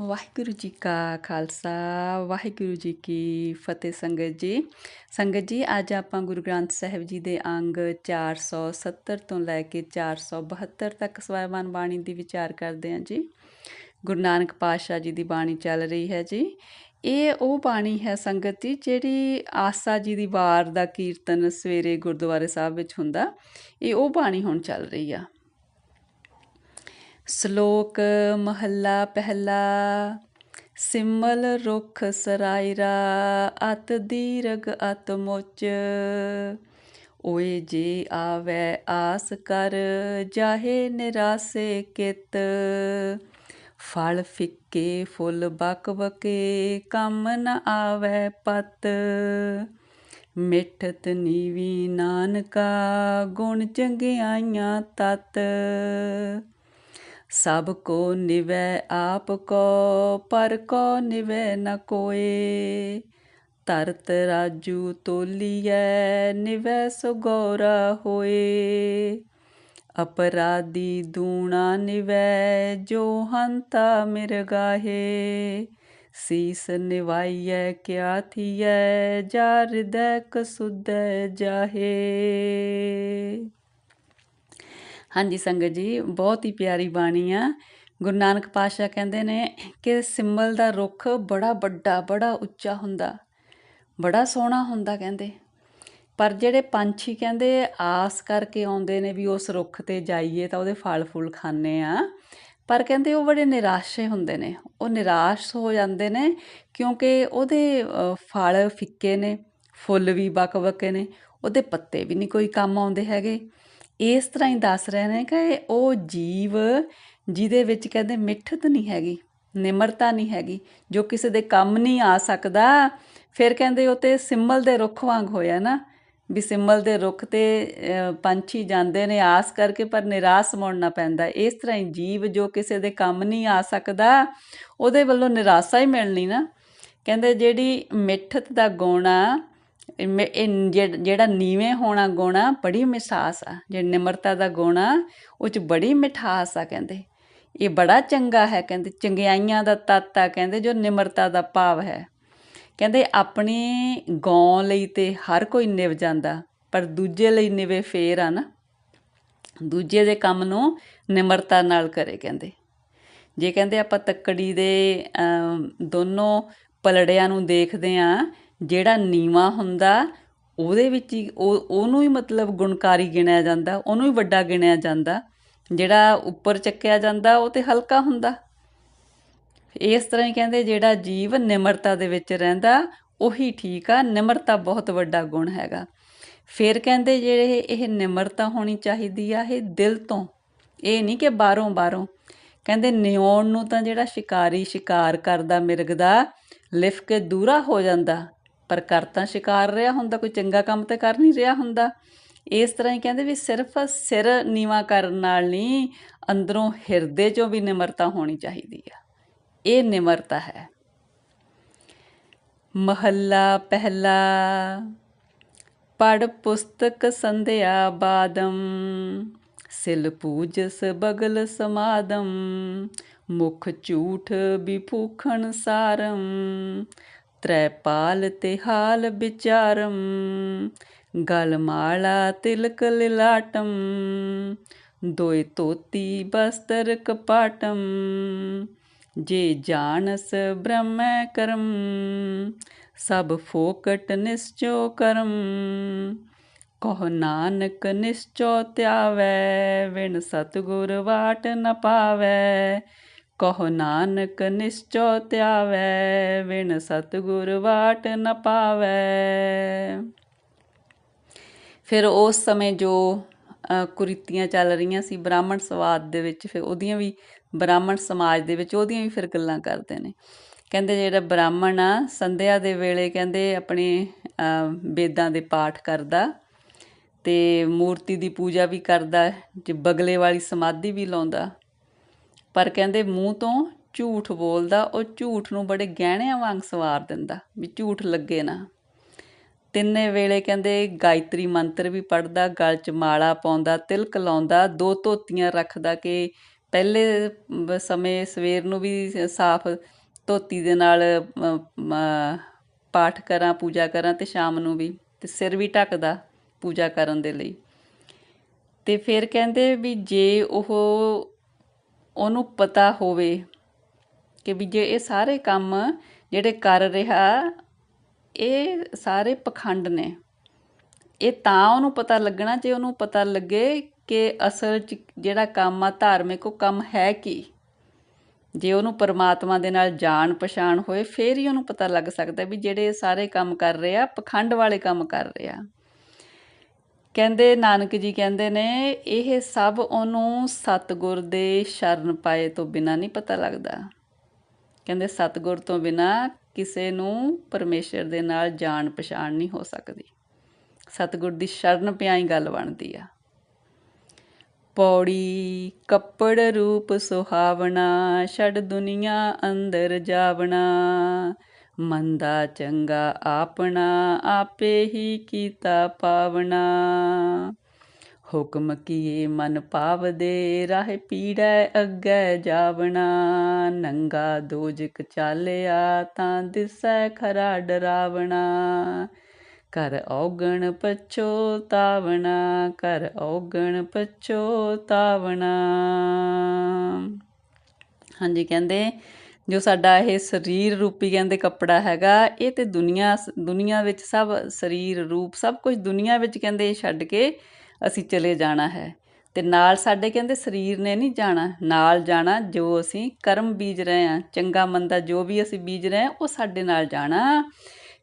ਵਾਹਿਗੁਰੂ ਜੀ ਕਾ ਖਾਲਸਾ, ਵਾਹਿਗੁਰੂ ਜੀ ਕੀ ਫਤਿਹ ਸੰਗਤ ਜੀ। ਸੰਗਤ ਜੀ, ਅੱਜ ਆਪਾਂ ਗੁਰੂ ਗ੍ਰੰਥ ਸਾਹਿਬ ਜੀ ਦੇ ਅੰਗ 470 ਤੋਂ ਲੈ ਕੇ 472 ਤੱਕ ਸਵੈਮਾਨ ਬਾਣੀ ਦੀ ਵਿਚਾਰ ਕਰਦੇ ਹਾਂ ਜੀ। ਗੁਰੂ ਨਾਨਕ ਪਾਤਸ਼ਾਹ ਜੀ ਦੀ ਬਾਣੀ ਚੱਲ ਰਹੀ ਹੈ ਜੀ। ਇਹ ਉਹ ਬਾਣੀ ਹੈ ਸੰਗਤ ਜੀ, ਜਿਹੜੀ ਆਸਾ ਜੀ ਦੀ ਵਾਰ ਦਾ ਕੀਰਤਨ ਸਵੇਰੇ ਗੁਰਦੁਆਰੇ ਸਾਹਿਬ ਵਿੱਚ ਹੁੰਦਾ। ਇਹ ਉਹ ਬਾਣੀ ਹੁਣ ਚੱਲ ਰਹੀ ਆ। ਸ਼ਲੋਕ ਮਹੱਲਾ ਪਹਿਲਾ, ਸਿਮਲ ਰੁਖ ਸਰਾਇਰਾ, ਅਤ ਦੀਰਗ ਅਤ ਮੁਚ। ਓਏ ਜੇ ਆਵੇ ਆਸ ਕਰ, ਜਾਹੇ ਨਿਰਾਸੇ ਕਿਤ। ਫਲ ਫਿੱਕੇ, ਫੁੱਲ ਬਕ ਬਕੇ, ਕੰਮ ਨ ਆਵੇ ਪਤ। ਮਿੱਠਤ ਨੀਵੀ ਨਾਨਕਾ, ਗੁਣ ਚੰਗਿਆਈਆਂ ਤਤ। ਸਭ ਕੋ ਨਿਵੈ, ਆਪ ਕੋ, ਪਰ ਕੋ ਨਿਵੈ ਨ ਕੋਏ। ਤਰਤ ਰਾਜੂ ਤੋਲੀਐ, ਨਿਵੈ ਸੁਗੋਰਾ ਹੋਏ। ਅਪਰਾਧੀ ਦੂਣਾ ਨਿਵੈ, ਜੋ ਹੰਤਾ ਮਿਰਗਾਹੇ ਸੀਸ ਨਿਵਾਈਐ, ਕਿਆ ਥੀਐ, ਜਾ ਹਿਰਦੈ ਕਸੁਦੈ ਜਾਹੇ। ਹਾਂਜੀ ਸੰਗਤ ਜੀ, ਬਹੁਤ ਹੀ ਪਿਆਰੀ ਬਾਣੀ ਆ। ਗੁਰੂ ਨਾਨਕ ਪਾਤਸ਼ਾਹ ਕਹਿੰਦੇ ਨੇ ਕਿ ਸਿੰਬਲ ਦਾ ਰੁੱਖ ਬੜਾ ਵੱਡਾ, ਬੜਾ ਉੱਚਾ ਹੁੰਦਾ, ਬੜਾ ਸੋਹਣਾ ਹੁੰਦਾ ਕਹਿੰਦੇ। ਪਰ ਜਿਹੜੇ ਪੰਛੀ ਕਹਿੰਦੇ, ਆਸ ਕਰਕੇ ਆਉਂਦੇ ਨੇ ਵੀ ਉਸ ਰੁੱਖ ਤੇ ਜਾਈਏ ਤਾਂ ਉਹਦੇ ਫਲ ਫੁੱਲ ਖਾਣੇ ਆ। ਪਰ ਕਹਿੰਦੇ ਉਹ ਬੜੇ ਨਿਰਾਸ਼ੇ ਹੁੰਦੇ ਨੇ, ਉਹ ਨਿਰਾਸ਼ ਹੋ ਜਾਂਦੇ ਨੇ ਕਿਉਂਕਿ ਉਹਦੇ ਫਲ ਫਿੱਕੇ ਨੇ, ਫੁੱਲ ਵੀ ਬਕਬਕੇ ਨੇ, ਉਹਦੇ ਪੱਤੇ ਵੀ ਨਹੀਂ ਕੋਈ ਕੰਮ ਆਉਂਦੇ ਹੈਗੇ। ਇਸ ਤਰ੍ਹਾਂ ਹੀ ਦੱਸ ਰਹੇ ਨੇ ਕਿ ਉਹ ਜੀਵ ਜਿਹਦੇ ਵਿੱਚ ਕਹਿੰਦੇ ਮਿੱਠਤ ਨਹੀਂ ਹੈਗੀ, ਨਿਮਰਤਾ ਨਹੀਂ ਹੈਗੀ, ਜੋ ਕਿਸੇ ਦੇ ਕੰਮ ਨਹੀਂ ਆ ਸਕਦਾ, ਫਿਰ ਕਹਿੰਦੇ ਉਹ ਤੇ ਸਿੰਮਲ ਦੇ ਰੁੱਖ ਵਾਂਗ ਹੋਇਆ ਨਾ, ਵੀ ਸਿੰਮਲ ਦੇ ਰੁੱਖ ਤੇ ਪੰਛੀ ਜਾਂਦੇ ਨੇ ਆਸ ਕਰਕੇ ਪਰ ਨਿਰਾਸ਼ ਮੁੜਨਾ ਪੈਂਦਾ। ਇਸ ਤਰ੍ਹਾਂ ਹੀ ਜੀਵ ਜੋ ਕਿਸੇ ਦੇ ਕੰਮ ਨਹੀਂ ਆ ਸਕਦਾ, ਉਹਦੇ ਵੱਲੋਂ ਨਿਰਾਸ਼ਾ ਹੀ ਮਿਲਣੀ ਨਾ। ਕਹਿੰਦੇ ਜਿਹੜੀ ਮਿੱਠਤ ਦਾ ਗੁਣ ਜਿਹੜਾ ਨੀਵੇਂ ਹੋਣਾ ਗੁਣਾ ਬੜੀ ਮਿਠਾਸ ਆ। ਜੇ ਨਿਮਰਤਾ ਦਾ ਗੁਣ ਉਹ ਚ ਬੜੀ ਮਿਠਾਸ ਆ ਕਹਿੰਦੇ। ਇਹ ਬੜਾ ਚੰਗਾ ਹੈ ਕਹਿੰਦੇ। ਚੰਗਿਆਈਆਂ ਦਾ ਤੱਤ ਆ ਕਹਿੰਦੇ, ਜੋ ਨਿਮਰਤਾ ਦਾ ਭਾਵ ਹੈ। ਕਹਿੰਦੇ ਆਪਣੀ ਗੌਂ ਲਈ ਤੇ ਹਰ ਕੋਈ ਨਿਵ ਜਾਂਦਾ, ਪਰ ਦੂਜੇ ਲਈ ਨਿਵੇ ਫੇਰ ਆ ਨਾ। ਦੂਜੇ ਦੇ ਕੰਮ ਨੂੰ ਨਿਮਰਤਾ ਨਾਲ ਕਰੇ ਕਹਿੰਦੇ। ਜੇ ਕਹਿੰਦੇ ਆਪਾਂ ਤੱਕੜੀ ਦੇ ਦੋਨੋਂ ਪਲੜਿਆਂ ਨੂੰ ਦੇਖਦੇ ਆ ਜਿਹੜਾ ਨੀਵਾਂ ਹੁੰਦਾ, ਉਹਦੇ ਵਿੱਚ ਹੀ ਉਹ, ਉਹਨੂੰ ਹੀ ਮਤਲਬ ਗੁਣਕਾਰੀ ਗਿਣਿਆ ਜਾਂਦਾ, ਉਹਨੂੰ ਹੀ ਵੱਡਾ ਗਿਣਿਆ ਜਾਂਦਾ। ਜਿਹੜਾ ਉੱਪਰ ਚੱਕਿਆ ਜਾਂਦਾ, ਉਹ ਤੇ ਹਲਕਾ ਹੁੰਦਾ। ਇਸ ਤਰ੍ਹਾਂ ਹੀ ਕਹਿੰਦੇ, ਜਿਹੜਾ ਜੀਵ ਨਿਮਰਤਾ ਦੇ ਵਿੱਚ ਰਹਿੰਦਾ, ਉਹੀ ਠੀਕ ਆ, ਨਿਮਰਤਾ ਬਹੁਤ ਵੱਡਾ ਗੁਣ ਹੈਗਾ। ਫਿਰ ਕਹਿੰਦੇ, ਜਿਹੜੇ ਇਹ ਨਿਮਰਤਾ ਹੋਣੀ ਚਾਹੀਦੀ ਆ, ਇਹ ਦਿਲ ਤੋਂ। ਇਹ ਨਹੀਂ ਕਿ ਬਾਹਰੋਂ ਬਾਹਰੋਂ। ਕਹਿੰਦੇ, ਨਿਉਣ ਨੂੰ ਤਾਂ ਜਿਹੜਾ ਸ਼ਿਕਾਰੀ ਸ਼ਿਕਾਰ ਕਰਦਾ ਮਿਰਗ ਦਾ ਲਿਫ ਕੇ ਦੂਰਾ ਹੋ ਜਾਂਦਾ। ਪਰ ਕਰ ਤਾਂ ਸ਼ਿਕਾਰ ਰਿਹਾ ਹੁੰਦਾ, ਕੋਈ ਚੰਗਾ ਕੰਮ ਤੇ ਕਰ ਨਹੀਂ ਰਿਹਾ ਹੁੰਦਾ। ਇਸ ਤਰ੍ਹਾਂ ਹੀ ਕਹਿੰਦੇ ਵੀ ਸਿਰਫ ਸਿਰ ਨੀਵਾ ਕਰਨ ਨਾਲ ਨਹੀਂ, ਅੰਦਰੋਂ ਹਿਰਦੇ 'ਚੋਂ ਵੀ ਨਿਮਰਤਾ ਹੋਣੀ ਚਾਹੀਦੀ ਆ। ਇਹ ਨਿਮਰਤਾ ਹੈ। ਮਹੱਲਾ ਪਹਿਲਾ ਪੜ ਪੁਸਤਕ ਸੰਧਿਆ ਬਾਦਮ, ਸਿਲ ਪੂਜਸ ਬਗਲ ਸਮਾਦਮ, ਮੁਖ ਝੂਠ ਬਿਪੂਖਣ ਸਾਰਮ। ਤ੍ਰੈਪਾਲ ਤੇ ਹਾਲ ਵਿਚਾਰਮ, ਗਲ ਤਿਲਕ ਲਿਲਾਟਮ, ਦੋਇ ਤੋਤੀ ਬਸਤਰ ਕਪਾਟਮ, ਜੇ ਜਾਣਸ ਬ੍ਰਹਮੈ ਕਰਮ, ਸਭ ਫੋਕਟ ਨਿਸਚੋ ਕਰਮ, ਕਹ ਨਾਨਕ ਨਿਸਚੋ ਧਿਆਵੈ ਵਿਣ ਸਤਗੁਰ ਵਾਟ ਨ ਪਾਵੈ ਕਹੋ ਨਾਨਕ ਨਿਸ਼ਚੋ ਧਿਆਵੈ ਵਿਣ ਸਤਗੁਰ ਵਾਟ ਨ ਪਾਵੈ। ਫਿਰ ਉਸ ਸਮੇਂ ਜੋ ਕੁਰੀਤੀਆਂ ਚੱਲ ਰਹੀਆਂ ਸੀ ਬ੍ਰਾਹਮਣ ਸਵਾਦ ਦੇ ਵਿੱਚ, ਫਿਰ ਉਹਦੀਆਂ ਵੀ, ਬ੍ਰਾਹਮਣ ਸਮਾਜ ਦੇ ਵਿੱਚ ਉਹਦੀਆਂ ਵੀ ਫਿਰ ਗੱਲਾਂ ਕਰਦੇ ਨੇ। ਕਹਿੰਦੇ ਜਿਹੜਾ ਬ੍ਰਾਹਮਣ ਆ, ਸੰਧਿਆ ਦੇ ਵੇਲੇ ਕਹਿੰਦੇ ਆਪਣੇ ਵੇਦਾਂ ਦੇ ਪਾਠ ਕਰਦਾ ਤੇ ਮੂਰਤੀ ਦੀ ਪੂਜਾ ਵੀ ਕਰਦਾ, ਜੇ ਬਗਲੇ ਵਾਲੀ ਸਮਾਧੀ ਵੀ ਲਾਉਂਦਾ। ਪਰ ਕਹਿੰਦੇ ਮੂੰਹ ਤੋਂ ਝੂਠ ਬੋਲਦਾ, ਉਹ ਝੂਠ ਨੂੰ ਬੜੇ ਗਹਿਣਿਆਂ ਵਾਂਗ ਸਵਾਰ ਦਿੰਦਾ ਵੀ ਝੂਠ ਲੱਗੇ ਨਾ। ਤਿੰਨੇ ਵੇਲੇ ਕਹਿੰਦੇ ਗਾਇਤਰੀ ਮੰਤਰ ਵੀ ਪੜਦਾ ਗਲ 'ਚ ਮਾਲਾ ਪਾਉਂਦਾ, ਤਿਲਕ ਲਾਉਂਦਾ, ਦੋ ਧੋਤੀਆਂ ਰੱਖਦਾ ਕਿ ਪਹਿਲੇ ਸਮੇਂ ਸਵੇਰ ਨੂੰ ਵੀ ਸਾਫ਼ ਧੋਤੀ ਦੇ ਨਾਲ ਪਾਠ ਕਰਾਂ, ਪੂਜਾ ਕਰਾਂ ਤੇ ਸ਼ਾਮ ਨੂੰ ਵੀ ਤੇ ਸਿਰ ਵੀ ਢੱਕਦਾ ਪੂਜਾ ਕਰਨ ਦੇ ਲਈ। ਤੇ ਫਿਰ ਕਹਿੰਦੇ ਵੀ ਜੇ ਉਹ ਉਹਨੂੰ ਪਤਾ ਹੋਵੇ ਕਿ ਵੀ ਜੇ ਇਹ ਸਾਰੇ ਕੰਮ ਜਿਹੜੇ ਕਰ ਰਿਹਾ, ਇਹ ਸਾਰੇ ਪਖੰਡ ਨੇ। ਇਹ ਤਾਂ ਉਹਨੂੰ ਪਤਾ ਲੱਗਣਾ, ਜੇ ਉਹਨੂੰ ਪਤਾ ਲੱਗੇ ਕਿ ਅਸਲ 'ਚ ਜਿਹੜਾ ਕੰਮ ਆ, ਧਾਰਮਿਕ ਉਹ ਕੰਮ ਹੈ ਕੀ। ਜੇ ਉਹਨੂੰ ਪਰਮਾਤਮਾ ਦੇ ਨਾਲ ਜਾਣ ਪਛਾਣ ਹੋਏ, ਫੇਰ ਹੀ ਉਹਨੂੰ ਪਤਾ ਲੱਗ ਸਕਦਾ ਵੀ ਜਿਹੜੇ ਸਾਰੇ ਕੰਮ ਕਰ ਰਹੇ ਆ ਪਖੰਡ ਵਾਲੇ ਕੰਮ ਕਰ ਰਿਹਾ। ਕਹਿੰਦੇ, ਨਾਨਕ ਜੀ ਕਹਿੰਦੇ ਨੇ, ਇਹ ਸਭ ਉਹਨੂੰ ਸਤਿਗੁਰ ਦੇ ਸ਼ਰਨ ਪਾਏ ਤੋਂ ਬਿਨਾ ਨਹੀਂ ਪਤਾ ਲੱਗਦਾ। ਕਹਿੰਦੇ, ਸਤਿਗੁਰ ਤੋਂ ਬਿਨਾ ਕਿਸੇ ਨੂੰ ਪਰਮੇਸ਼ਰ ਦੇ ਨਾਲ ਜਾਣ ਪਛਾਣ ਨਹੀਂ ਹੋ ਸਕਦੀ। ਸਤਿਗੁਰ ਦੀ ਸ਼ਰਨ ਪਿਆਈ ਗੱਲ ਬਣਦੀ ਆ। ਪੌੜੀ ਕੱਪੜ ਰੂਪ ਸੁਹਾਵਣਾ, ਛੱਡ ਦੁਨੀਆ ਅੰਦਰ ਜਾਵਣਾ। ਮੰਦਾ ਚੰਗਾ ਆਪਣਾ ਆਪੇ ਹੀ ਕੀਤਾ ਪਾਵਣਾ। ਹੁਕਮ ਕੀਏ ਮਨ ਪਾਵਦੇ, ਰਾਹ ਪੀੜੈ ਅੱਗੇ ਜਾਵਣਾ। ਨੰਗਾ ਦੋਜਕ ਚਾਲਿਆ ਤਾਂ ਦਿਸੈ ਖਰਾ ਡਰਾਵਣਾ। ਕਰ ਔਗਣ ਪਛੋਤਾਵਣਾ ਕਰ ਔਗਣ ਪਛੋਤਾਵਣਾ ਹਾਂਜੀ, ਕਹਿੰਦੇ ਜੋ ਸਾਡਾ ਇਹ ਸਰੀਰ ਰੂਪੀ ਕਹਿੰਦੇ ਕੱਪੜਾ ਹੈਗਾ, ਇਹ ਤੇ ਦੁਨੀਆ ਦੁਨੀਆ ਵਿੱਚ ਸਭ ਸਰੀਰ ਰੂਪ, ਸਭ ਕੁਝ ਦੁਨੀਆ ਵਿੱਚ ਕਹਿੰਦੇ ਇਹ ਛੱਡ ਕੇ ਅਸੀਂ ਚਲੇ ਜਾਣਾ ਹੈ। ਤੇ ਨਾਲ ਸਾਡੇ ਕਹਿੰਦੇ ਸਰੀਰ ਨੇ ਨਹੀਂ ਜਾਣਾ, ਨਾਲ ਜਾਣਾ ਜੋ ਅਸੀਂ ਕਰਮ ਬੀਜ ਰਹੇ ਹਾਂ, ਚੰਗਾ ਮੰਦਾ ਜੋ ਵੀ ਅਸੀਂ ਬੀਜ ਰਹੇ ਹਾਂ, ਉਹ ਸਾਡੇ ਨਾਲ ਜਾਣਾ।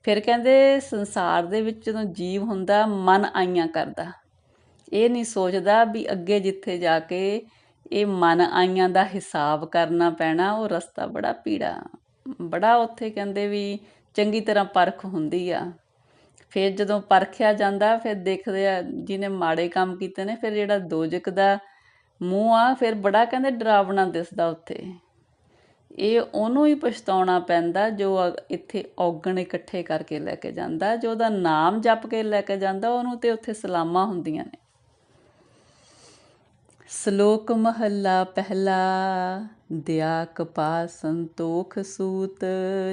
ਫਿਰ ਕਹਿੰਦੇ ਸੰਸਾਰ ਦੇ ਵਿੱਚ ਜਦੋਂ ਜੀਵ ਹੁੰਦਾ, ਮਨ ਆਈਆਂ ਕਰਦਾ। ਇਹ ਨਹੀਂ ਸੋਚਦਾ ਵੀ ਅੱਗੇ ਜਿੱਥੇ ਜਾ ਕੇ ਇਹ ਮਨ ਆਈਆਂ ਦਾ ਹਿਸਾਬ ਕਰਨਾ ਪੈਣਾ, ਉਹ ਰਸਤਾ ਬੜਾ ਪੀੜਾ ਬੜਾ ਉੱਥੇ ਕਹਿੰਦੇ ਵੀ ਚੰਗੀ ਤਰ੍ਹਾਂ ਪਰਖ ਹੁੰਦੀ ਆ। ਫਿਰ ਜਦੋਂ ਪਰਖਿਆ ਜਾਂਦਾ, ਫਿਰ ਦੇਖਦੇ ਆ ਜਿਹਨੇ ਮਾੜੇ ਕੰਮ ਕੀਤੇ ਨੇ, ਫਿਰ ਜਿਹੜਾ ਦੋਜਕ ਦਾ ਮੂੰਹ ਆ, ਫਿਰ ਬੜਾ ਕਹਿੰਦੇ ਡਰਾਵਣਾ ਦਿਸਦਾ ਉੱਥੇ। ਇਹ ਉਹਨੂੰ ਹੀ ਪਛਤਾਉਣਾ ਪੈਂਦਾ, ਜੋ ਅ- ਇੱਥੇ ਔਗਣ ਇਕੱਠੇ ਕਰਕੇ ਲੈ ਕੇ ਜਾਂਦਾ, ਜੋ ਉਹਦਾ ਨਾਮ ਜਪ ਕੇ ਲੈ ਕੇ ਜਾਂਦਾ, ਉਹਨੂੰ ਤੇ ਉੱਥੇ ਸਲਾਮਾਂ ਹੁੰਦੀਆਂ ਨੇ। ਸ਼ਲੋਕ ਮਹੱਲਾ ਪਹਿਲਾ ਦਿਆ ਕਪਾ ਸੰਤੋਖ ਸੂਤ,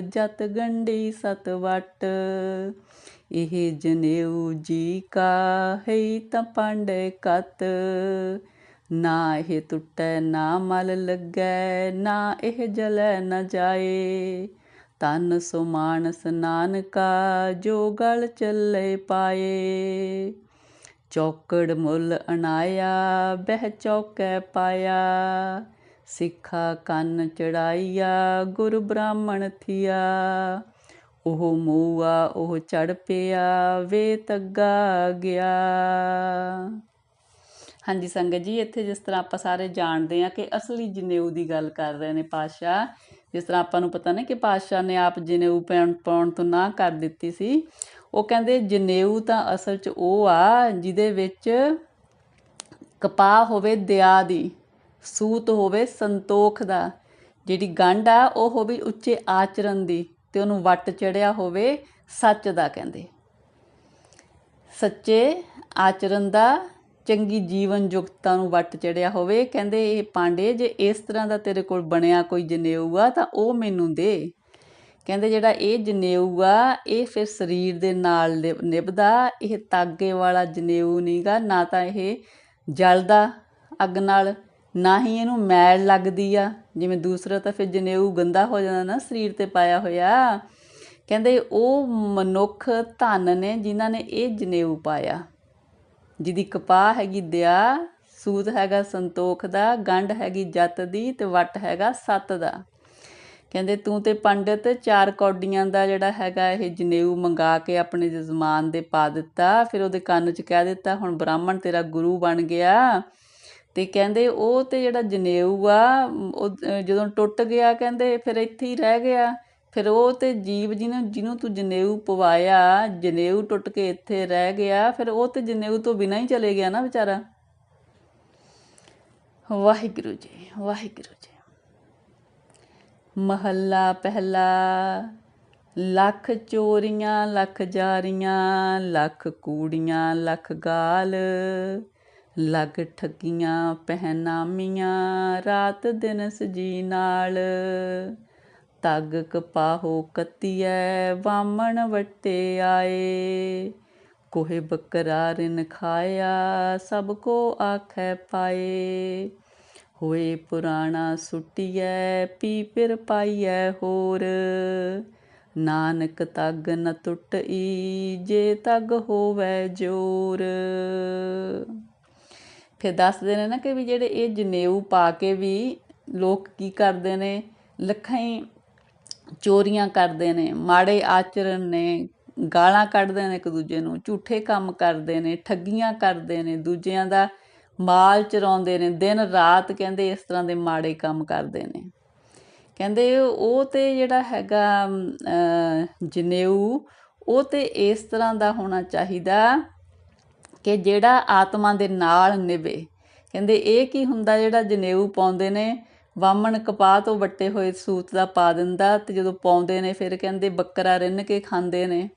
ਜਤ ਗੰਢੀ ਸਤ ਵਟ। ਇਹ ਜਨੇਊ ਜੀ ਕਾ ਹੈ ਤਾਂ ਪਾਂਡੇ ਕਤ। ਨਾ ਇਹ ਟੁੱਟੈ, ਨਾ ਮਲ ਲੱਗੈ, ਨਾ ਇਹ ਜਲੈ ਨ ਜਾਏ। ਤਨ ਸੁਮਾਨ ਸਨਾਨ ਕਾ ਜੋ ਗਲ ਚੱਲੇ ਪਾਏ। ਚੌਕੜ ਮੁੱਲ ਅਣਾਇਆ ਬਹਿ ਚੌਕੈ ਪਾਇਆ। ਸਿੱਖਾ ਕੰਨ ਚੜਾਈਆ ਗੁਰ ਬ੍ਰਾਹਮਣ ਥੀਆ। ਉਹ ਮੂਆ, ਉਹ ਚੜ ਪਿਆ ਵੇ ਤੱਗਾ ਗਿਆ। ਹਾਂਜੀ ਸੰਗਤ ਜੀ, ਇੱਥੇ ਜਿਸ ਤਰ੍ਹਾਂ ਆਪਾਂ ਸਾਰੇ ਜਾਣਦੇ ਆ ਕਿ ਅਸਲੀ ਜਨੇਊ ਦੀ ਗੱਲ ਕਰ ਰਹੇ ਨੇ ਪਾਸ਼ਾ ਜਿਸ ਤਰ੍ਹਾਂ ਆਪਾਂ ਨੂੰ ਪਤਾ ਨਾ ਕਿ ਪਾਸ਼ਾ ਨੇ ਆਪ ਜਨੇਊ ਪਾਉਣ ਪਾਉਣ ਤੋਂ ਨਾ ਕਰ ਦਿੱਤੀ ਸੀ। ਉਹ ਕਹਿੰਦੇ ਜਨੇਊ ਤਾਂ ਅਸਲ 'ਚ ਉਹ ਆ ਜਿਹਦੇ ਵਿੱਚ ਕਪਾਹ ਹੋਵੇ ਦਇਆ ਦੀ, ਸੂਤ ਹੋਵੇ ਸੰਤੋਖ ਦਾ। ਜਿਹੜੀ ਗੰਢ ਆ, ਉਹ ਹੋਵੇ ਉੱਚੇ ਆਚਰਨ ਦੀ ਤੇ ਉਹਨੂੰ ਵੱਟ ਚੜਿਆ ਹੋਵੇ ਸੱਚ ਦਾ ਕਹਿੰਦੇ। ਸੱਚੇ ਆਚਰਨ ਦਾ ਚੰਗੀ ਜੀਵਨ ਯੁਕਤਾ ਨੂੰ ਵੱਟ ਚੜਿਆ ਹੋਵੇ। ਕਹਿੰਦੇ ਇਹ ਪਾਂਡੇ, ਜੇ ਇਸ ਤਰ੍ਹਾਂ ਦਾ ਤੇਰੇ ਕੋਲ ਬਣਿਆ ਕੋਈ ਜਨੇਊ ਆ, ਤਾਂ ਉਹ ਮੈਨੂੰ ਦੇ। ਕਹਿੰਦੇ ਜਿਹੜਾ ਇਹ ਜਨੇਊ ਆ, ਇਹ ਫਿਰ ਸਰੀਰ ਦੇ ਨਾਲ ਨਿਭ- ਨਿਭਦਾ, ਇਹ ਤਾਗੇ ਵਾਲਾ ਜਨੇਊ ਨਹੀਂਗਾ ਨਾ ਤਾਂ ਇਹ ਜਲਦਾ ਅੱਗ ਨਾਲ, ਨਾ ਹੀ ਇਹਨੂੰ ਮੈਲ ਲੱਗਦੀ ਆ। ਜਿਵੇਂ ਦੂਸਰਾ ਤਾਂ ਫਿਰ ਜਨੇਊ ਗੰਦਾ ਹੋ ਜਾਂਦਾ ਨਾ, ਸਰੀਰ ਤੇ ਪਾਇਆ ਹੋਇਆ। ਕਹਿੰਦੇ ਉਹ ਮਨੁੱਖ ਧਨ ਨੇ ਜਿਨ੍ਹਾਂ ਨੇ ਇਹ ਜਨੇਊ ਪਾਇਆ। ਜਿਹਦੀ ਕਪਾਹ ਹੈਗੀ ਦਿਆ ਸੂਤ ਹੈਗਾ ਸੰਤੋਖ ਦਾ, ਗੰਢ ਹੈਗੀ ਜਤ ਦੀ ਤੇ ਵਟ ਹੈਗਾ ਸਤ ਦਾ। ਕਹਿੰਦੇ ਤੂੰ ਤੇ ਪੰਡਿਤ ਚਾਰ ਕੌਡੀਆਂ ਦਾ ਜਿਹੜਾ ਹੈਗਾ ਇਹ ਜਨੇਊ ਮੰਗਾ ਕੇ ਆਪਣੇ ਜਜ਼ਮਾਨ ਦੇ ਪਾ ਦਿੱਤਾ, ਫਿਰ ਉਹਦੇ ਕੰਨ 'ਚ ਕਹਿ ਦਿੱਤਾ, ਹੁਣ ਬ੍ਰਾਹਮਣ ਤੇਰਾ ਗੁਰੂ ਬਣ ਗਿਆ। ਤੇ ਕਹਿੰਦੇ ਉਹ ਤੇ ਜਿਹੜਾ ਜਨੇਊ ਆ, ਉਹ ਜਦੋਂ ਟੁੱਟ ਗਿਆ ਕਹਿੰਦੇ ਫਿਰ ਇੱਥੇ ਹੀ ਰਹਿ ਗਿਆ। ਫਿਰ ਉਹ ਤੇ ਜੀਵ ਜਿਹਨੂੰ ਜਿਹਨੂੰ ਤੂੰ ਜਨੇਊ ਪਵਾਇਆ, ਜਨੇਊ ਟੁੱਟ ਕੇ ਇੱਥੇ ਰਹਿ ਗਿਆ, ਫਿਰ ਉਹ ਤੇ ਜਨੇਊ ਤੋਂ ਬਿਨਾਂ ਹੀ ਚਲੇ ਗਿਆ ਨਾ ਵਿਚਾਰਾ। ਵਾਹਿਗੁਰੂ ਜੀ ਵਾਹਿਗੁਰੂ ਜੀ। ਮਹੱਲਾ ਪਹਿਲਾ। ਲੱਖ ਚੋਰੀਆਂ, ਲੱਖ ਜਾਰੀਆਂ, ਲੱਖ ਕੂੜੀਆਂ, ਲੱਖ ਗਾਲ। ਲੱਗ ਠੱਗੀਆਂ, ਪਹਿਨਾਮੀਆਂ, ਰਾਤ ਦਿਨ ਸਜੀ ਨਾਲ। ਤਗ ਕਪਾਹੋ ਕਤੀਐ, ਵਾਮਣ ਵਟੇ ਆਏ। ਕੋਹੇ ਬੱਕਰਾ ਰਿਨ ਖਾਇਆ, ਸਭ ਕੋ ਆਖੈ ਪਾਏ। ਹੋਏ ਪੁਰਾਣਾ ਸੁਟੀਐ, ਪੀ ਫਿਰ ਪਾਈਐ ਹੋਰ। ਨਾਨਕ ਤਗ ਨ ਟੁੱਟਈ, ਜੇ ਤਗ ਹੋਵੇ ਜੋਰ। ਫਿਰ ਦੱਸਦੇ ਨੇ ਨਾ ਕਿ ਵੀ ਜਿਹੜੇ ਇਹ ਜਨੇਊ ਪਾ ਕੇ ਵੀ ਲੋਕ ਕੀ ਕਰਦੇ ਨੇ? ਲੱਖਾਂ ਹੀ ਚੋਰੀਆਂ ਕਰਦੇ ਨੇ। ਮਾੜੇ ਆਚਰਣ ਨੇ, ਗਾਲਾਂ ਕੱਢਦੇ ਨੇ ਇੱਕ ਦੂਜੇ ਨੂੰ। ਝੂਠੇ ਕੰਮ ਕਰਦੇ ਨੇ, ਠੱਗੀਆਂ ਕਰਦੇ ਨੇ। ਦੂਜਿਆਂ ਦਾ ਮਾਲ ਚਰਾਉਂਦੇ ਨੇ, ਦਿਨ ਰਾਤ ਕਹਿੰਦੇ ਇਸ ਤਰ੍ਹਾਂ ਦੇ ਮਾੜੇ ਕੰਮ ਕਰਦੇ ਨੇ। ਕਹਿੰਦੇ ਉਹ ਤੇ ਜਿਹੜਾ ਹੈਗਾ ਜਨੇਊ, ਉਹ ਤੇ ਇਸ ਤਰ੍ਹਾਂ ਦਾ ਹੋਣਾ ਚਾਹੀਦਾ ਕਿ ਜਿਹੜਾ ਆਤਮਾ ਦੇ ਨਾਲ ਨਿਵੇ। ਕਹਿੰਦੇ ਇਹ ਕੀ ਹੁੰਦਾ ਜਿਹੜਾ ਜਨੇਊ ਪਾਉਂਦੇ ਨੇ? ਵਾਮਣ ਕਪਾਹ ਤੋਂ ਵੱਟੇ ਹੋਏ ਸੂਤ ਦਾ ਪਾ ਦਿੰਦਾ ਤੇ ਜਦੋਂ ਪਾਉਂਦੇ ਨੇ ਫਿਰ ਕਹਿੰਦੇ ਬੱਕਰਾ ਰਿੰਨ ਕੇ ਖਾਂਦੇ ਨੇ।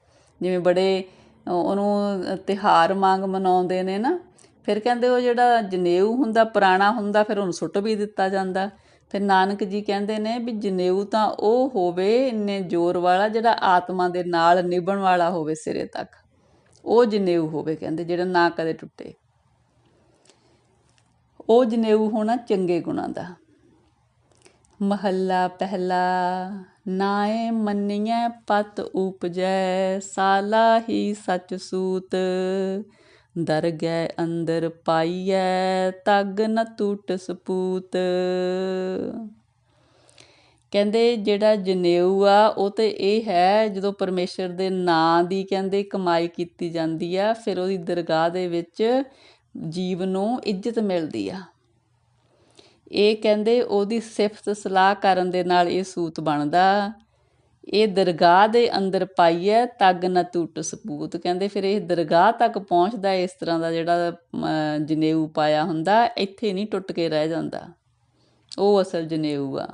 ਜਿਵੇਂ ਬੜੇ ਉਹਨੂੰ ਤਿਹਾਰ ਮੰਗ ਮਨਾਉਂਦੇ ਨੇ ਨਾ। ਫਿਰ ਕਹਿੰਦੇ ਉਹ ਜਿਹੜਾ ਜਨੇਊ ਹੁੰਦਾ, ਪੁਰਾਣਾ ਹੁੰਦਾ, ਫਿਰ ਉਹਨੂੰ ਸੁੱਟ ਵੀ ਦਿੱਤਾ ਜਾਂਦਾ। ਫਿਰ ਨਾਨਕ ਜੀ ਕਹਿੰਦੇ ਨੇ ਵੀ ਜਨੇਊ ਤਾਂ ਉਹ ਹੋਵੇ, ਇੰਨੇ ਜ਼ੋਰ ਵਾਲਾ, ਜਿਹੜਾ ਆਤਮਾ ਦੇ ਨਾਲ ਨਿਭਣ ਵਾਲਾ ਹੋਵੇ ਸਿਰੇ ਤੱਕ। ਉਹ ਜਨੇਊ ਹੋਵੇ ਕਹਿੰਦੇ, ਜਿਹੜਾ ਨਾ ਕਦੇ ਟੁੱਟੇ। ਉਹ ਜਨੇਊ ਹੋਣਾ ਚੰਗੇ ਗੁਣਾਂ ਦਾ। ਮਹੱਲਾ ਪਹਿਲਾ, ਨਾਏ ਮੰਨੀਐ ਪਤ ਉਪਜੈ, ਸਾਲਾ ਹੀ ਸਚ ਸੂਤ। ਦਰਗਹਿ ਅੰਦਰ ਪਾਈਐ, ਤਗ ਨ ਟੁੱਟ ਸਪੂਤ। ਕਹਿੰਦੇ ਜਿਹੜਾ ਜਨੇਊ ਆ, ਉਹ ਤੇ ਇਹ ਹੈ, ਜਦੋਂ ਪਰਮੇਸ਼ਰ ਦੇ ਨਾਂ ਦੀ ਕਹਿੰਦੇ ਕਮਾਈ ਕੀਤੀ ਜਾਂਦੀ ਆ, ਫਿਰ ਉਹਦੀ ਦਰਗਾਹ ਦੇ ਵਿੱਚ ਜੀਵ ਨੂੰ ਇੱਜ਼ਤ ਮਿਲਦੀ ਆ। ਇਹ ਕਹਿੰਦੇ ਉਹਦੀ ਸਿਫਤ ਸਲਾਹ ਕਰਨ ਦੇ ਨਾਲ ਇਹ ਸੂਤ ਬਣਦਾ। ਇਹ ਦਰਗਾਹ ਦੇ ਅੰਦਰ ਪਾਈਐ ਤਗ ਨ ਟੁੱਟ ਸਪੂਤ ਕਹਿੰਦੇ ਫਿਰ ਇਹ ਦਰਗਾਹ ਤੱਕ ਪਹੁੰਚਦਾ ਇਸ ਤਰ੍ਹਾਂ ਦਾ ਜਿਹੜਾ ਜਨੇਊ ਪਾਇਆ ਹੁੰਦਾ, ਇੱਥੇ ਨਹੀਂ ਟੁੱਟ ਕੇ ਰਹਿ ਜਾਂਦਾ। ਉਹ ਅਸਲ ਜਨੇਊ ਆ।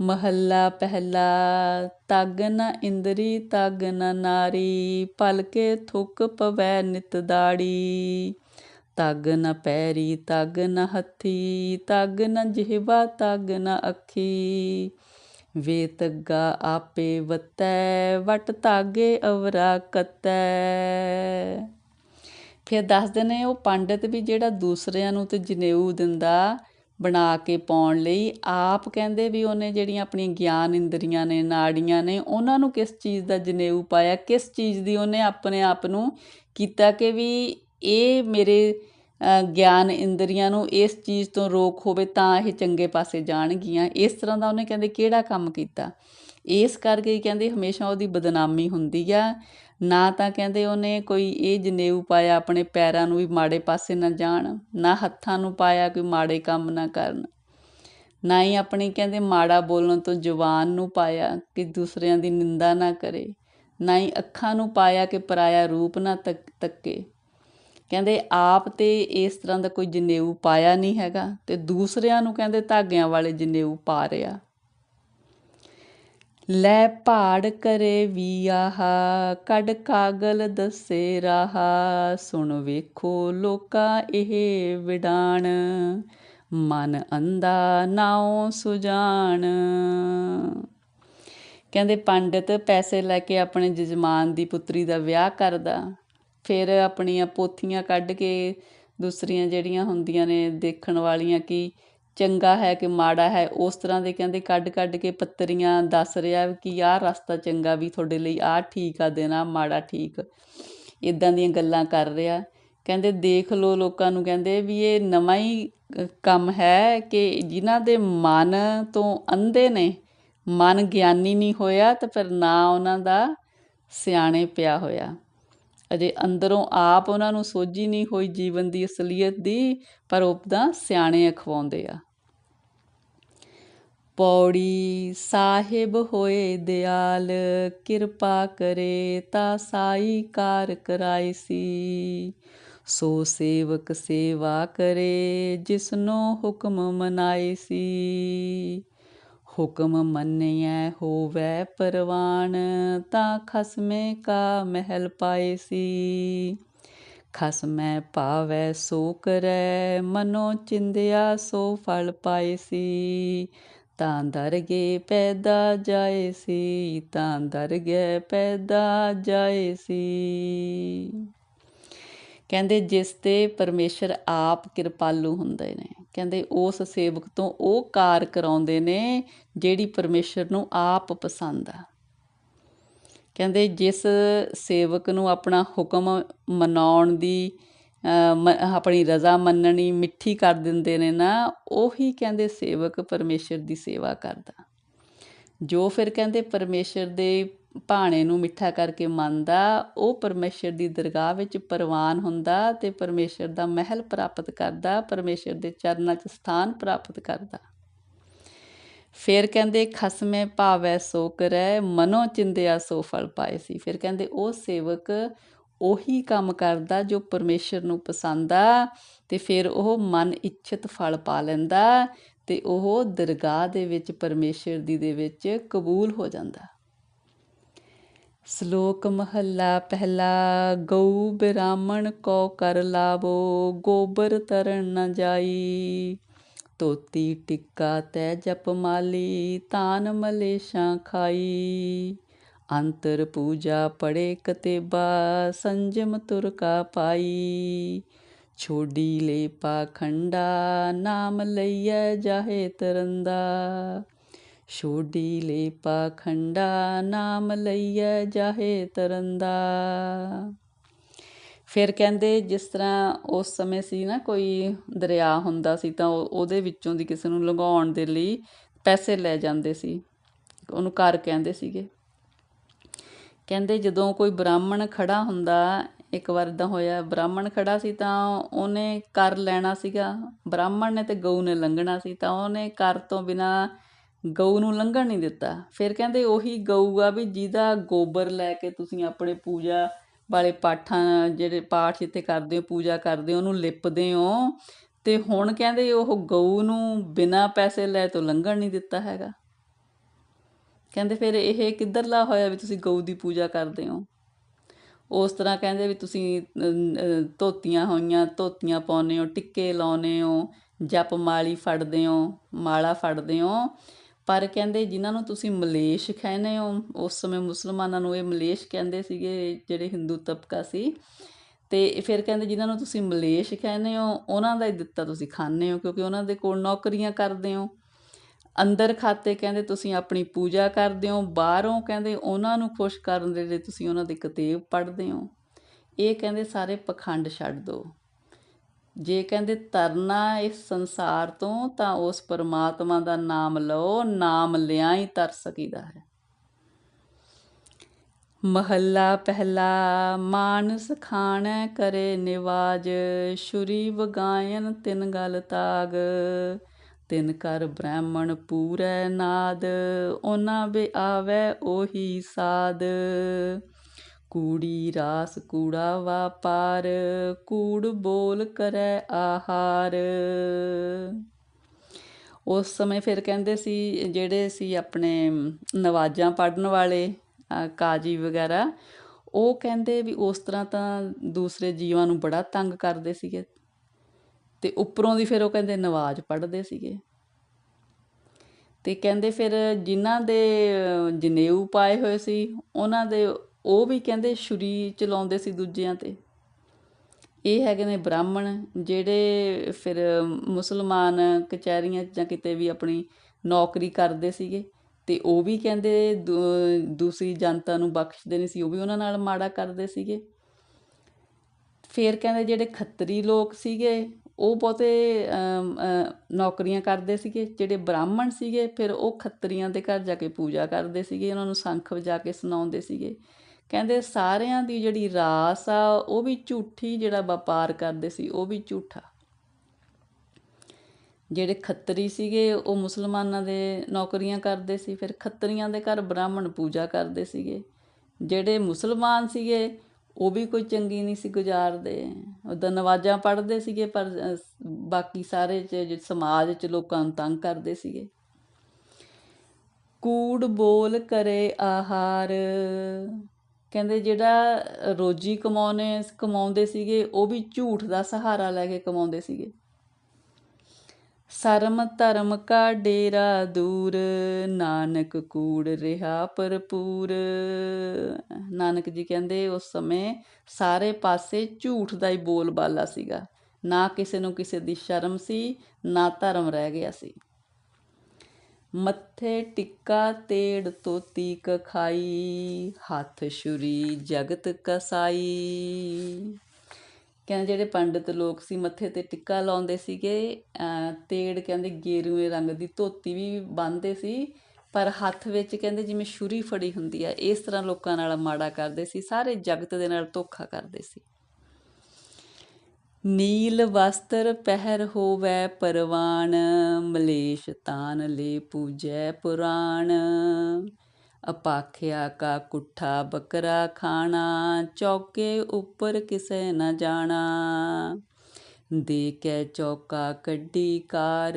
ਮਹੱਲਾ ਪਹਿਲਾ, ਤਗ ਨ ਇੰਦਰੀ, ਤਗ ਨ ਨਾਰੀ ਪਲਕੇ ਥੁਕ ਪਵੈ ਨਿਤ ਦਾੜੀ। ਤਗ ਨ ਪੈਰੀ, ਤਗ ਨ ਹੱਥੀ, ਤਗ ਨ ਜਿਹਵਾ, ਤਗ ਨ ਅੱਖੀ। ਵੇ ਤੱਗਾ ਆਪੇ ਵਤੈ, ਵਟ ਤਾਗੇ ਅਵਰਾ ਕਤੈ। ਫਿਰ ਦੱਸਦੇ ਨੇ ਉਹ ਪੰਡਿਤ ਵੀ ਜਿਹੜਾ ਦੂਸਰਿਆਂ ਨੂੰ ਤੇ ਜਨੇਊ ਦਿੰਦਾ ਬਣਾ ਕੇ ਪਾਉਣ ਲਈ, ਆਪ ਕਹਿੰਦੇ ਵੀ ਉਹਨੇ ਜਿਹੜੀਆਂ ਆਪਣੀਆਂ ਗਿਆਨ ਇੰਦਰੀਆਂ ਨੇ, ਨਾੜੀਆਂ ਨੇ, ਉਹਨਾਂ ਨੂੰ ਕਿਸ ਚੀਜ਼ ਦਾ ਜਨੇਊ ਪਾਇਆ, ਕਿਸ ਚੀਜ਼ ਦੀ ਉਹਨੇ ਆਪਣੇ ਆਪ ਨੂੰ ਕੀਤਾ ਕਿ ਵੀ ਇਹ ਮੇਰੇ ਗਿਆਨ ਇੰਦਰੀਆਂ ਨੂੰ ਇਸ ਚੀਜ਼ ਤੋਂ ਰੋਕ ਹੋਵੇ ਤਾਂ ਇਹ ਚੰਗੇ ਪਾਸੇ ਜਾਣਗੀਆਂ। ਇਸ ਤਰ੍ਹਾਂ ਦਾ ਉਹਨੇ ਕਹਿੰਦੇ ਕਿਹੜਾ ਕੰਮ ਕੀਤਾ? ਇਸ ਕਰਕੇ ਕਹਿੰਦੇ ਹਮੇਸ਼ਾ ਉਹਦੀ ਬਦਨਾਮੀ ਹੁੰਦੀ ਆ। ਨਾ ਤਾਂ ਕਹਿੰਦੇ ਉਹਨੇ ਕੋਈ ਇਹ ਜਨੇਊ ਪਾਇਆ ਆਪਣੇ ਪੈਰਾਂ ਨੂੰ ਵੀ ਮਾੜੇ ਪਾਸੇ ਨਾ ਜਾਣ, ਨਾ ਹੱਥਾਂ ਨੂੰ ਪਾਇਆ ਕੋਈ ਮਾੜੇ ਕੰਮ ਨਾ ਕਰਨ। ਨਾ ਹੀ ਆਪਣੀ ਕਹਿੰਦੇ ਮਾੜਾ ਬੋਲਣ ਤੋਂ ਜ਼ੁਬਾਨ ਨੂੰ ਪਾਇਆ ਕਿ ਦੂਸਰਿਆਂ ਦੀ ਨਿੰਦਾ ਨਾ ਕਰੇ। ਨਾ ਹੀ ਅੱਖਾਂ ਨੂੰ ਪਾਇਆ ਕਿ ਪਰਾਇਆ ਰੂਪ ਨਾ ਤੱਕੇ। ਕਹਿੰਦੇ ਆਪ ਤੇ ਇਸ ਤਰ੍ਹਾਂ ਦਾ ਕੋਈ ਜਨੇਊ ਪਾਇਆ ਨਹੀਂ ਹੈਗਾ ਤੇ ਦੂਸਰਿਆਂ ਨੂੰ ਕਹਿੰਦੇ ਧਾਗਿਆਂ ਵਾਲੇ ਜਨੇਊ ਪਾ ਰਿਆ। ਲੈ ਭਾੜ ਕਰੇ ਵੀ ਆਹਾ ਕੱਢ ਕਾਗਲ ਦੱਸੇ ਰਹਾ, ਸੁਣ ਵੇਖੋ ਲੋਕਾਂ ਇਹ ਵਿਡਾਣ, ਮਨ ਅੰਦਾ ਨਾਉ ਸੁਜਾਨ ਕਹਿੰਦੇ ਪੰਡਿਤ ਪੈਸੇ ਲੈ ਕੇ ਆਪਣੇ ਜਜਮਾਨ ਦੀ ਪੁੱਤਰੀ ਦਾ ਵਿਆਹ ਕਰਦਾ। ਫਿਰ ਆਪਣੀਆਂ ਪੋਥੀਆਂ ਕੱਢ ਕੇ ਦੂਸਰੀਆਂ ਜਿਹੜੀਆਂ ਹੁੰਦੀਆਂ ਨੇ ਦੇਖਣ ਵਾਲੀਆਂ ਕਿ ਚੰਗਾ ਹੈ ਕਿ ਮਾੜਾ ਹੈ, ਉਸ ਤਰ੍ਹਾਂ ਦੇ ਕਹਿੰਦੇ ਕੱਢ ਕੱਢ ਕੇ ਪੱਤਰੀਆਂ ਦੱਸ ਰਿਹਾ ਕਿ ਆਹ ਰਸਤਾ ਚੰਗਾ ਵੀ ਤੁਹਾਡੇ ਲਈ ਆਹ ਠੀਕ ਆ ਦੇਣਾ, ਮਾੜਾ ਠੀਕ। ਇਦਾਂ ਦੀਆਂ ਗੱਲਾਂ ਕਰ ਰਿਹਾ। ਕਹਿੰਦੇ ਦੇਖ ਲੋ ਲੋਕਾਂ ਨੂੰ, ਕਹਿੰਦੇ ਵੀ ਇਹ ਨਵਾਂ ਹੀ ਕੰਮ ਹੈ ਕਿ ਜਿਨ੍ਹਾਂ ਦੇ ਮਨ ਤੋਂ ਅੰਧੇ ਨੇ, ਮਨ ਗਿਆਨੀ ਨਹੀਂ ਹੋਇਆ ਤਾਂ ਫਿਰ ਨਾ ਉਹਨਾਂ ਦਾ ਸਿਆਣੇ ਪਿਆ ਹੋਇਆ। ਅਜੇ ਅੰਦਰੋਂ ਆਪ ਉਹਨਾਂ ਨੂੰ ਸੋਝੀ ਨਹੀਂ ਹੋਈ ਜੀਵਨ ਦੀ ਅਸਲੀਅਤ ਦੀ, ਪਰ ਉਪਦਾ ਸਿਆਣੇ ਅਖਵਾਉਂਦੇ ਆ। ਪੌੜੀ ਸਾਹਿਬ ਹੋਏ ਦਿਆਲ, ਕਿਰਪਾ ਕਰੇ ਤਾ ਸਾਈ ਕਾਰ ਕਰਾਈ ਸੀ। ਸੋ ਸੇਵਕ ਸੇਵਾ ਕਰੇ ਜਿਸਨੋ ਹੁਕਮ ਮਨਾਈ ਸੀ ਹੁਕਮ ਮੰਨਿਐ ਹੋਵੈ ਪਰਵਾਨ ਤਾਂ ਖਸਮੇ ਕਾ ਮਹਿਲ ਪਾਏ ਸੀ। ਖਸਮੈ ਭਾਵੈ ਸੋ ਕਰੈ, ਮਨੋ ਚਿੰਦਿਆ ਸੋ ਫਲ ਪਾਏ ਸੀ। ਤਾਂ ਦਰਗੇ ਪੈਦਾ ਜਾਏ ਸੀ, ਤਾਂ ਦਰਗੇ ਪੈਦਾ ਜਾਏ ਸੀ। ਕਹਿੰਦੇ ਜਿਸ ਤੇ ਪਰਮੇਸ਼ਰ ਆਪ ਕਿਰਪਾਲੂ ਹੁੰਦੇ ਨੇ। ਕਹਿੰਦੇ ਉਸ ਸੇਵਕ ਤੋਂ ਉਹ ਕਾਰ ਕਰਾਉਂਦੇ ਨੇ ਜਿਹੜੀ ਪਰਮੇਸ਼ਰ ਨੂੰ ਆਪ ਪਸੰਦ ਆ। ਕਹਿੰਦੇ ਜਿਸ ਸੇਵਕ ਨੂੰ ਆਪਣਾ ਹੁਕਮ ਮਨਾਉਣ ਦੀ ਆਪਣੀ ਰਜ਼ਾ ਮੰਨਣੀ ਮਿੱਠੀ ਕਰ ਦਿੰਦੇ ਨੇ ਨਾ, ਉਹੀ ਕਹਿੰਦੇ ਸੇਵਕ ਪਰਮੇਸ਼ਰ ਦੀ ਸੇਵਾ ਕਰਦਾ। ਜੋ ਫਿਰ ਕਹਿੰਦੇ ਪਰਮੇਸ਼ਰ ਦੇ ਭਾਣੇ ਨੂੰ ਮਿੱਠਾ ਕਰਕੇ ਮੰਨਦਾ, ਉਹ ਪਰਮੇਸ਼ਰ ਦੀ ਦਰਗਾਹ ਵਿੱਚ ਪ੍ਰਵਾਨ ਹੁੰਦਾ ਤੇ ਪਰਮੇਸ਼ਰ ਦਾ ਮਹਿਲ ਪ੍ਰਾਪਤ ਕਰਦਾ, ਪਰਮੇਸ਼ਰ ਦੇ ਚਰਨਾਂ 'ਚ ਸਥਾਨ ਪ੍ਰਾਪਤ ਕਰਦਾ। ਫਿਰ ਕਹਿੰਦੇ, ਖਸਮੇ ਭਾਵੈ ਸੋ ਕਰੈ, ਮਨੋ ਚਿੰਦਿਆ ਸੋ ਫਲ ਪਾਏ ਸੀ। ਫਿਰ ਕਹਿੰਦੇ, ਉਹ ਸੇਵਕ ਉਹੀ ਕੰਮ ਕਰਦਾ ਜੋ ਪਰਮੇਸ਼ਰ ਨੂੰ ਪਸੰਦ ਆ ਤੇ ਫਿਰ ਉਹ ਮਨ ਇੱਛਤ ਫਲ ਪਾ ਲੈਂਦਾ ਤੇ ਉਹ ਦਰਗਾਹ ਦੇ ਵਿੱਚ, ਪਰਮੇਸ਼ਰ ਦੀ ਦੇ ਵਿੱਚ ਕਬੂਲ ਹੋ ਜਾਂਦਾ। ਸ਼ਲੋਕ ਮਹੱਲਾ ਪਹਿਲਾ, ਗਊ ਬ੍ਰਾਹਮਣ ਕੋ ਕਰ ਲਾਵੋ, ਗੋਬਰ ਤਰਨ ਨ ਜਾਈ। ਤੋਤੀ ਟਿੱਕਾ ਤੈ ਜਪ ਮਾਲੀ, ਤਾਨ ਮਲੇਸ਼ਾਂ ਖਾਈ। ਅੰਤਰ ਪੂਜਾ ਪੜੇ ਕਤੇਬਾ, ਸੰਜਮ ਤੁਰ ਕਾ ਪਾਈ। ਛੋਡੀ ਲੈ ਪਾਖੰਡਾ ਨਾਮ ਲਈਐ ਜਾਹੇ ਤਰੰਦਾ। ਛੋਡੀ ਲੈ ਪਾਖੰਡਾ ਨਾਮ ਲਈਐ ਜਾਹੇ ਤਰੰਦਾ। ਫਿਰ ਕਹਿੰਦੇ ਜਿਸ ਤਰ੍ਹਾਂ ਉਸ ਸਮੇਂ ਸੀ ਨਾ ਕੋਈ ਦਰਿਆ ਹੁੰਦਾ ਸੀ ਤਾਂ ਉਹਦੇ ਵਿੱਚੋਂ ਦੀ ਕਿਸੇ ਨੂੰ ਲੰਘਾਉਣ ਦੇ ਲਈ ਪੈਸੇ ਲੈ ਜਾਂਦੇ ਸੀ। ਉਹਨੂੰ ਕਰ ਕਹਿੰਦੇ ਸੀਗੇ। ਕਹਿੰਦੇ ਜਦੋਂ ਕੋਈ ਬ੍ਰਾਹਮਣ ਖੜਾ ਹੁੰਦਾ, ਇੱਕ ਵਾਰ ਇਦਾਂ ਹੋਇਆ, ਬ੍ਰਾਹਮਣ ਖੜਾ ਸੀ ਤਾਂ ਉਹਨੇ ਕਰ ਲੈਣਾ ਸੀਗਾ। ਬ੍ਰਾਹਮਣ ਨੇ ਤੇ ਗਊ ਨੇ ਲੰਘਣਾ ਸੀ ਤਾਂ ਉਹਨੇ ਕਰ ਤੋਂ ਬਿਨਾ ਗਊ ਨੂੰ ਲੰਘਣ ਨਹੀਂ ਦਿੱਤਾ। ਫਿਰ ਕਹਿੰਦੇ ਉਹੀ ਗਊ ਆ ਵੀ ਜਿਹਦਾ ਗੋਬਰ ਲੈ ਕੇ ਤੁਸੀਂ ਆਪਣੇ ਪੂਜਾ ਵਾਲੇ ਪਾਠਾਂ, ਜਿਹੜੇ ਪਾਠ ਜਿੱਥੇ ਕਰਦੇ ਹੋ, ਪੂਜਾ ਕਰਦੇ ਹੋ, ਉਹਨੂੰ ਲਿਪਦੇ ਹੋ, ਤੇ ਹੁਣ ਕਹਿੰਦੇ ਉਹ ਗਊ ਨੂੰ ਬਿਨਾਂ ਪੈਸੇ ਲੈ ਤੋਂ ਲੰਘਣ ਨਹੀਂ ਦਿੱਤਾ ਹੈਗਾ। ਕਹਿੰਦੇ ਫਿਰ ਇਹ ਕਿੱਧਰਲਾ ਹੋਇਆ ਵੀ ਤੁਸੀਂ ਗਊ ਦੀ ਪੂਜਾ ਕਰਦੇ ਹੋ? ਉਸ ਤਰ੍ਹਾਂ ਕਹਿੰਦੇ ਵੀ ਤੁਸੀਂ ਧੋਤੀਆਂ ਹੋਈਆਂ, ਧੋਤੀਆਂ ਪਾਉਨੇ ਹੋ, ਟਿੱਕੇ ਲਾਉਨੇ ਹੋ, ਜਪ ਮਾਲੀ ਫੜਦੇ ਹੋ, ਮਾਲਾ ਫੜਦੇ ਹੋ ਪਰ ਕਹਿੰਦੇ ਜਿਨ੍ਹਾਂ ਨੂੰ ਤੁਸੀਂ ਮਲੇਸ਼ ਕਹਿੰਦੇ ਹੋ, ਉਸ ਸਮੇਂ ਮੁਸਲਮਾਨਾਂ ਨੂੰ ਇਹ ਮਲੇਸ਼ ਕਹਿੰਦੇ ਸੀਗੇ, ਜਿਹੜੇ ਹਿੰਦੂ ਤਬਕਾ ਸੀ। ਤੇ ਫਿਰ ਕਹਿੰਦੇ ਜਿਨ੍ਹਾਂ ਨੂੰ ਤੁਸੀਂ ਮਲੇਸ਼ ਕਹਿੰਦੇ ਹੋ, ਉਹਨਾਂ ਦਾ ਹੀ ਦਿੱਤਾ ਤੁਸੀਂ ਖਾਂਦੇ ਹੋ, ਕਿਉਂਕਿ ਉਹਨਾਂ ਦੇ ਕੋਲ ਨੌਕਰੀਆਂ ਕਰਦੇ ਹੋ। ਅੰਦਰ ਖਾਤੇ ਕਹਿੰਦੇ ਤੁਸੀਂ ਆਪਣੀ ਪੂਜਾ ਕਰਦੇ ਹੋ, ਬਾਹਰੋਂ ਕਹਿੰਦੇ ਉਹਨਾਂ ਨੂੰ ਖੁਸ਼ ਕਰਨ ਦੇ ਲਈ ਤੁਸੀਂ ਉਹਨਾਂ ਦੇ ਕਿਤਾਬ ਪੜ੍ਹਦੇ ਹੋ। ਇਹ ਕਹਿੰਦੇ ਸਾਰੇ ਪਖੰਡ ਛੱਡ ਦਿਓ ਜੇ ਕਹਿੰਦੇ ਤਰਨਾ ਇਸ ਸੰਸਾਰ ਤੋਂ, ਤਾਂ ਉਸ ਪਰਮਾਤਮਾ ਦਾ ਨਾਮ ਲਓ, ਨਾਮ ਲਿਆਂ ਹੀ ਤਰ ਸਕੀਦਾ ਹੈ। ਮਹੱਲਾ ਪਹਿਲਾ, ਮਾਨਸ ਖਾਣੈ ਕਰੇ ਨਿਵਾਜ ਸ਼ੁਰੀ ਵਗਾਇਨ ਤਿੰਨ ਗਲ ਤਾਗ। ਤਿੰਨ ਕਰ ਬ੍ਰਾਹਮਣ ਪੂਰੈ ਨਾਦ ਉਹਨਾਂ ਬੇ ਆਵੇ ਉਹੀ ਸਾਧ ਕੂੜੀ ਰਾਸ ਕੂੜਾ ਵਾਪਾਰ, ਕੂੜ ਬੋਲ ਕਰੈ ਆਹਾਰ। ਉਸ ਸਮੇਂ ਫਿਰ ਕਹਿੰਦੇ ਸੀ, ਜਿਹੜੇ ਸੀ ਆਪਣੇ ਨਵਾਜ਼ਾਂ ਪੜਨ ਵਾਲੇ ਕਾਜੀ ਵਗੈਰਾ, ਉਹ ਕਹਿੰਦੇ ਵੀ ਉਸ ਤਰ੍ਹਾਂ ਤਾਂ ਦੂਸਰੇ ਜੀਵਾਂ ਨੂੰ ਬੜਾ ਤੰਗ ਕਰਦੇ ਸੀਗੇ। ਤੇ ਉੱਪਰੋਂ ਦੀ ਫਿਰ ਉਹ ਕਹਿੰਦੇ ਨਵਾਜ਼ ਪੜ੍ਹਦੇ ਸੀਗੇ। ਤੇ ਕਹਿੰਦੇ ਫਿਰ ਜਿਨ੍ਹਾਂ ਦੇ ਜਨੇਊ ਪਾਏ ਹੋਏ ਸੀ, ਉਹਨਾਂ ਦੇ ਉਹ ਵੀ ਕਹਿੰਦੇ ਛੁਰੀ ਚਲਾਉਂਦੇ ਸੀ ਦੂਜਿਆਂ ਤੇ। ਇਹ ਹੈਗੇ ਨੇ ਬ੍ਰਾਹਮਣ ਜਿਹੜੇ ਫਿਰ ਮੁਸਲਮਾਨ ਕਚਹਿਰੀਆਂ ਜਾਂ ਕਿਤੇ ਵੀ ਆਪਣੀ ਨੌਕਰੀ ਕਰਦੇ ਸੀਗੇ ਤੇ ਉਹ ਵੀ ਕਹਿੰਦੇ ਦੂਸਰੀ ਜਨਤਾ ਨੂੰ ਬਖਸ਼ਦੇ ਨਹੀਂ ਸੀ, ਉਹ ਵੀ ਉਹਨਾਂ ਨਾਲ ਮਾੜਾ ਕਰਦੇ ਸੀਗੇ। ਫਿਰ ਕਹਿੰਦੇ ਜਿਹੜੇ ਖੱਤਰੀ ਲੋਕ ਸੀਗੇ, ਉਹ ਬਹੁਤੇ ਨੌਕਰੀਆਂ ਕਰਦੇ ਸੀਗੇ, ਜਿਹੜੇ ਬ੍ਰਾਹਮਣ ਸੀਗੇ, ਫਿਰ ਉਹ ਖੱਤਰੀਆਂ ਦੇ ਘਰ ਜਾ ਕੇ ਪੂਜਾ ਕਰਦੇ ਸੀਗੇ, ਉਹਨਾਂ ਨੂੰ ਸੰਖ ਵਜਾ ਕੇ ਸੁਣਾਉਂਦੇ ਸੀਗੇ। ਕਹਿੰਦੇ ਸਾਰਿਆਂ ਦੀ ਜਿਹੜੀ ਰਾਸ ਆ, ਉਹ ਵੀ ਝੂਠੀ ਜਿਹੜਾ ਵਪਾਰ ਕਰਦੇ ਸੀ, ਉਹ ਵੀ ਝੂਠਾ। ਜਿਹੜੇ ਖੱਤਰੀ ਸੀਗੇ, ਉਹ ਮੁਸਲਮਾਨਾਂ ਦੇ ਨੌਕਰੀਆਂ ਕਰਦੇ ਸੀ, ਫਿਰ ਖੱਤਰੀਆਂ ਦੇ ਘਰ ਬ੍ਰਾਹਮਣ ਪੂਜਾ ਕਰਦੇ ਸੀਗੇ। ਜਿਹੜੇ ਮੁਸਲਮਾਨ ਸੀਗੇ, ਉਹ ਵੀ ਕੋਈ ਚੰਗੀ ਨਹੀਂ ਸੀ ਗੁਜ਼ਾਰਦੇ। ਉਹਦਾ ਨਵਾਜ਼ਾਂ ਪੜ੍ਹਦੇ ਸੀਗੇ, ਪਰ ਬਾਕੀ ਸਾਰੇ ਚ ਸਮਾਜ ਚ ਲੋਕਾਂ ਨੂੰ ਤੰਗ ਕਰਦੇ ਸੀਗੇ। ਕੂੜ ਬੋਲ ਕਰੇ ਆਹਾਰ। ਕਹਿੰਦੇ ਜਿਹੜਾ ਰੋਜੀ ਕਮਾਉਣੇ, ਕਮਾਉਂਦੇ ਸੀਗੇ, ਉਹ ਵੀ ਝੂਠ ਦਾ ਸਹਾਰਾ ਲੈ ਕੇ ਕਮਾਉਂਦੇ ਸੀਗੇ। ਸਰਮ ਧਰਮ ਕਾ ਡੇਰਾ ਦੂਰ, ਨਾਨਕ ਕੂੜ ਰਿਹਾ ਭਰਪੂਰ। ਨਾਨਕ ਜੀ ਕਹਿੰਦੇ, ਉਸ ਸਮੇਂ ਸਾਰੇ ਪਾਸੇ ਝੂਠ ਦਾ ਹੀ ਬੋਲਬਾਲਾ ਸੀਗਾ। ਨਾ ਕਿਸੇ ਨੂੰ ਕਿਸੇ ਦੀ ਸ਼ਰਮ ਸੀ, ਨਾ ਧਰਮ ਰਹਿ ਗਿਆ ਸੀ। ਮੱਥੇ ਟਿੱਕਾ ਤੇੜ ਤੋਤੀ ਕਖਾਈ ਹੱਥ ਛੁਰੀ ਜਗਤ ਕਸਾਈ। ਕਹਿੰਦੇ ਜਿਹੜੇ ਪੰਡਿਤ ਲੋਕ ਸੀ ਮੱਥੇ ਤੇ ਟਿੱਕਾ ਲਾਉਂਦੇ ਸੀਗੇ ਤੇੜ ਕਹਿੰਦੇ ਗੇਰੂਏ ਰੰਗ ਦੀ ਧੋਤੀ ਵੀ ਬੰਨ੍ਹਦੇ ਸੀ, ਪਰ ਹੱਥ ਵਿੱਚ ਕਹਿੰਦੇ ਜਿਵੇਂ ਛੁਰੀ ਫੜੀ ਹੁੰਦੀ ਆ, ਇਸ ਤਰ੍ਹਾਂ ਲੋਕਾਂ ਨਾਲ ਮਾੜਾ ਕਰਦੇ ਸੀ, ਸਾਰੇ ਜਗਤ ਦੇ ਨਾਲ ਧੋਖਾ ਕਰਦੇ ਸੀ। ਨੀਲ ਵਸਤਰ ਪਹਿਰ ਹੋਵੈ ਪਰਵਾਨ, ਮਲੇਸ਼ ਤਾਨ ਲੈ ਪੂਜੈ ਪੁਰਾਣ। ਅਪਾਖਿਆ ਕਾ ਕੁੱਠਾ ਬੱਕਰਾ ਖਾਣਾ, ਚੌਕੇ ਉੱਪਰ ਕਿਸੇ ਨਾ ਜਾਣਾ। ਦੇ ਕੇ ਚੌਕਾ ਕੱਢੀ ਕਾਰ,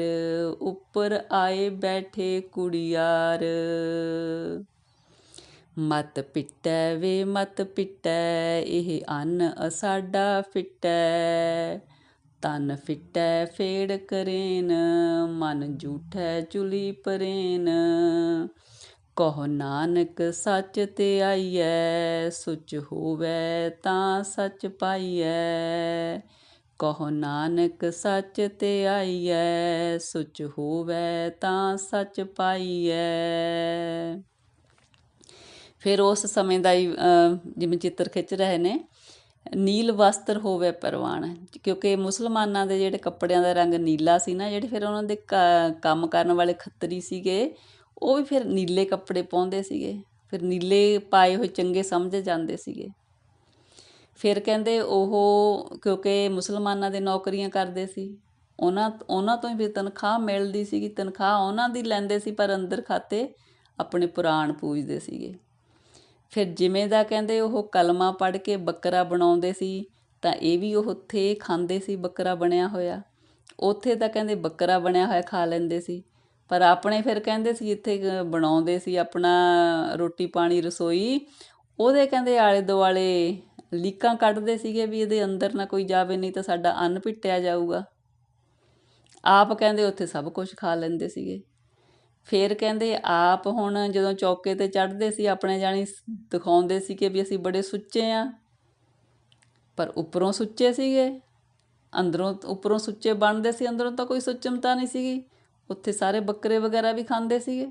ਉੱਪਰ ਆਏ ਬੈਠੇ ਕੁੜੀਆਰ। ਮਤ ਪਿੱਟੈ ਵੇ ਮਤ ਪਿੱਟੈ, ਇਹ ਅੰਨ ਸਾਡਾ ਫਿੱਟੈ। ਤਨ ਫਿੱਟੈ ਫੇੜ ਕਰੇਨ, ਮਨ ਝੂਠੈ ਚੁਲੀ ਪਰੇਨ। ਕਹੋ ਨਾਨਕ ਸੱਚ ਤੇ ਆਈਐ, ਸੁਚ ਹੋਵੈ ਤਾਂ ਸੱਚ ਪਾਈਐ। ਕਹੋ ਨਾਨਕ ਸੱਚ ਤੇ ਆਈਐ, ਸੁਚ ਹੋਵੈ ਤਾਂ ਸੱਚ ਪਾਈਐ। ਫਿਰ ਉਸ ਸਮੇਂ ਦਾ ਹੀ ਜਿਵੇਂ ਚਿੱਤਰ ਖਿੱਚ ਰਹੇ ਨੇ, ਨੀਲ ਵਸਤਰ ਹੋਵੇ ਪਰਵਾਨ, ਕਿਉਂਕਿ ਮੁਸਲਮਾਨਾਂ ਦੇ ਜਿਹੜੇ ਕੱਪੜਿਆਂ ਦਾ ਰੰਗ ਨੀਲਾ ਸੀ ਨਾ, ਜਿਹੜੇ ਫਿਰ ਉਹਨਾਂ ਦੇ ਕ- ਕੰਮ ਕਰਨ ਵਾਲੇ ਖੱਤਰੀ ਸੀਗੇ, ਉਹ ਵੀ ਫਿਰ ਨੀਲੇ ਕੱਪੜੇ ਪਾਉਂਦੇ ਸੀਗੇ, ਫਿਰ ਨੀਲੇ ਪਾਏ ਹੋਏ ਚੰਗੇ ਸਮਝੇ ਜਾਂਦੇ ਸੀਗੇ। ਫਿਰ ਕਹਿੰਦੇ ਉਹ, ਕਿਉਂਕਿ ਮੁਸਲਮਾਨਾਂ ਦੇ ਨੌਕਰੀਆਂ ਕਰਦੇ ਸੀ, ਉਹਨਾਂ ਉਹਨਾਂ ਤੋਂ ਹੀ ਫਿਰ ਤਨਖਾਹ ਮਿਲਦੀ ਸੀਗੀ, ਤਨਖਾਹ ਉਹਨਾਂ ਦੀ ਲੈਂਦੇ ਸੀ, ਪਰ ਅੰਦਰ ਖਾਤੇ ਆਪਣੇ ਪੁਰਾਣ ਪੂਜਦੇ ਸੀਗੇ। ਫਿਰ ਜਿਵੇਂ ਦਾ ਕਹਿੰਦੇ ਉਹ ਕਲਮਾ ਪੜ੍ਹ ਕੇ ਬੱਕਰਾ ਬਣਾਉਂਦੇ ਸੀ, ਤਾਂ ਇਹ ਵੀ ਉਹ ਉੱਥੇ ਖਾਂਦੇ ਸੀ ਬੱਕਰਾ ਬਣਿਆ ਹੋਇਆ। ਉੱਥੇ ਤਾਂ ਕਹਿੰਦੇ ਬੱਕਰਾ ਬਣਿਆ ਹੋਇਆ ਖਾ ਲੈਂਦੇ ਸੀ। ਪਰ ਆਪਣੇ ਫਿਰ ਕਹਿੰਦੇ ਸੀ ਇੱਥੇ ਬਣਾਉਂਦੇ ਸੀ ਆਪਣਾ ਰੋਟੀ ਪਾਣੀ ਰਸੋਈ। ਉਹਦੇ ਕਹਿੰਦੇ ਆਲੇ ਦੁਆਲੇ ਲੀਕਾਂ ਕੱਢਦੇ ਸੀਗੇ ਵੀ ਇਹਦੇ ਅੰਦਰ ਨਾ ਕੋਈ ਜਾਵੇ, ਨਹੀਂ ਤਾਂ ਸਾਡਾ ਅੰਨ ਪਿੱਟਿਆ ਜਾਊਗਾ। ਆਪ ਕਹਿੰਦੇ ਉੱਥੇ ਸਭ ਕੁਝ ਖਾ ਲੈਂਦੇ ਸੀਗੇ। ਫਿਰ ਕਹਿੰਦੇ ਆਪ ਹੁਣ ਜਦੋਂ ਚੌਕੇ ਤੇ ਚੜ੍ਹਦੇ ਸੀ, ਆਪਣੇ ਜਾਣੀ ਦਿਖਾਉਂਦੇ ਸੀ ਕਿ ਵੀ ਅਸੀਂ ਬੜੇ ਸੁੱਚੇ ਆ। ਪਰ ਉੱਪਰੋਂ ਸੁੱਚੇ ਸੀਗੇ। ਅੰਦਰੋਂ, ਉੱਪਰੋਂ ਸੁੱਚੇ ਬਣਦੇ ਸੀ, ਅੰਦਰੋਂ ਤਾਂ ਕੋਈ ਸੁੱਚਮਤਾ ਨਹੀਂ ਸੀਗੀ। ਉੱਥੇ ਸਾਰੇ ਬੱਕਰੇ ਵਗੈਰਾ ਵੀ ਖਾਂਦੇ ਸੀਗੇ।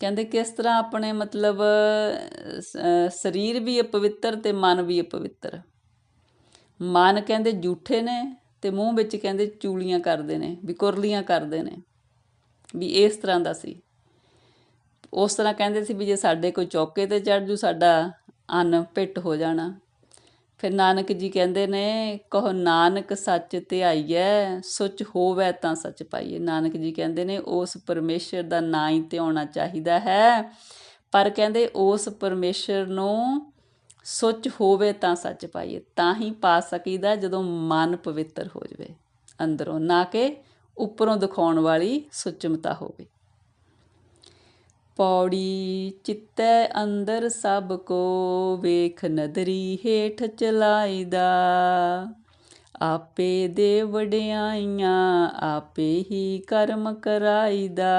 ਕਹਿੰਦੇ ਕਿਸ ਤਰ੍ਹਾਂ ਆਪਣੇ ਮਤਲਬ ਸਰੀਰ ਵੀ ਅਪਵਿੱਤਰ ਤੇ ਮਨ ਵੀ ਅਪਵਿੱਤਰ। ਮਨ ਕਹਿੰਦੇ ਝੂਠੇ ਨੇ ਤੇ ਮੂੰਹ ਵਿੱਚ ਕਹਿੰਦੇ ਚੂਲੀਆਂ ਕਰਦੇ ਨੇ, ਵੀ ਕੁਰਲੀਆਂ ਕਰਦੇ ਨੇ। ਵੀ ਇਸ ਤਰ੍ਹਾਂ ਦਾ ਸੀ। ਉਸ ਤਰ੍ਹਾਂ ਕਹਿੰਦੇ ਸੀ ਵੀ ਜੇ ਸਾਡੇ ਕੋਈ ਚੌਕੇ ਤੇ ਚੜ ਜੂ, ਸਾਡਾ ਅੰਨ ਪਿੱਟ ਹੋ ਜਾਣਾ। ਫਿਰ ਨਾਨਕ ਜੀ ਕਹਿੰਦੇ ਨੇ, ਕਹੋ ਨਾਨਕ ਸੱਚ ਧਿਆਈਐ ਸੁਚ ਹੋਵੇ ਤਾਂ ਸੱਚ ਪਾਈਏ। ਨਾਨਕ ਜੀ ਕਹਿੰਦੇ ਨੇ, ਉਸ ਪਰਮੇਸ਼ਰ ਦਾ ਨਾਂ ਹੀ ਧਿਆਉਣਾ ਚਾਹੀਦਾ ਹੈ। ਪਰ ਕਹਿੰਦੇ ਉਸ ਪਰਮੇਸ਼ਰ ਨੂੰ ਸੁੱਚ ਹੋਵੇ ਤਾਂ ਸੱਚ ਪਾਈਏ। ਤਾਂ ਹੀ ਪਾ ਸਕੀਦਾ ਜਦੋਂ ਮਨ ਪਵਿੱਤਰ ਹੋ ਜਾਵੇ। ਅੰਦਰੋਂ ਨਾ ਕਿ ਉੱਪਰੋਂ ਦਿਖਾਉਣ ਵਾਲੀ ਸੁੱਚਮਤਾ ਹੋਵੇ। ਪੌੜੀ ਚਿੱਤੈ ਅੰਦਰ ਸਭ ਕੋ ਵੇਖ ਨਦਰੀ ਹੇਠ ਚਲਾਈਦਾ ਆਪੇ ਦੇ ਵਡਿਆਈਆਂ ਆਪੇ ਹੀ ਕਰਮ ਕਰਾਈਦਾ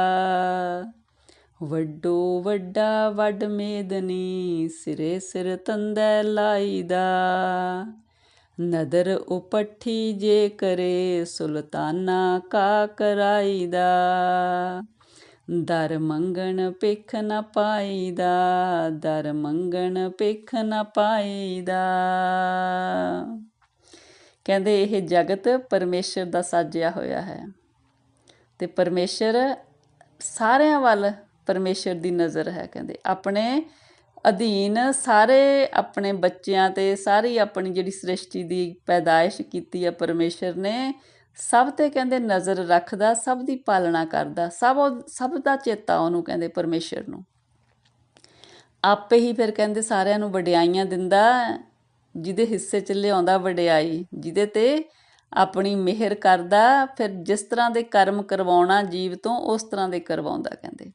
ਵੱਡੋ ਵੱਡਾ ਵੱਡ ਮੇਦਨੀ ਸਿਰੇ ਸਿਰ ਤੰਦੈ ਲਾਈਦਾ ਨਦਰ ਉਪੱਠੀ ਜੇ ਕਰੇ ਸੁਲਤਾਨਾ ਕਾ ਕਰਾਈਦਾ। ਦਰ ਮੰਗਣ ਪਿੱਖ ਨ ਪਾਈਦਾ, ਦਰ ਮੰਗਣ ਪਿੱਖ ਨ ਪਾਈਦਾ। ਕਹਿੰਦੇ ਇਹ ਜਗਤ ਪਰਮੇਸ਼ਰ ਦਾ ਸਾਜਿਆ ਹੋਇਆ ਹੈ ਤੇ ਪਰਮੇਸ਼ਰ ਸਾਰਿਆਂ ਵੱਲ ਪਰਮੇਸ਼ਰ ਦੀ ਨਜ਼ਰ ਹੈ, ਕਹਿੰਦੇ ਆਪਣੇ ਅਧੀਨ ਸਾਰੇ ਆਪਣੇ ਬੱਚਿਆਂ ਤੇ ਸਾਰੀ ਆਪਣੀ ਜਿਹੜੀ ਸ੍ਰਿਸ਼ਟੀ ਦੀ ਪੈਦਾਇਸ਼ ਕੀਤੀ ਹੈ ਪਰਮੇਸ਼ਰ ਨੇ, ਸਭ ਤੇ ਕਹਿੰਦੇ ਨਜ਼ਰ ਰੱਖਦਾ, ਸਭ ਦੀ ਪਾਲਣਾ ਕਰਦਾ, ਸਭ ਉਹ- ਸਭ ਦਾ ਚੇਤਾ ਉਹਨੂੰ ਕਹਿੰਦੇ ਪਰਮੇਸ਼ਰ ਨੂੰ। ਆਪੇ ਹੀ ਫਿਰ ਕਹਿੰਦੇ ਸਾਰਿਆਂ ਨੂੰ ਵਡਿਆਈਆਂ ਦਿੰਦਾ, ਜਿਹਦੇ ਹਿੱਸੇ ਚ ਲਿਆਉਂਦਾ ਵਡਿਆਈ, ਜਿਹਦੇ ਤੇ ਆਪਣੀ ਮਿਹਰ ਕਰਦਾ, ਫਿਰ ਜਿਸ ਤਰ੍ਹਾਂ ਦੇ ਕਰਮ ਕਰਵਾਉਣਾ ਜੀਵ ਤੋਂ, ਉਸ ਤਰ੍ਹਾਂ ਦੇ ਕਰਵਾਉਂਦਾ ਕਹਿੰਦੇ।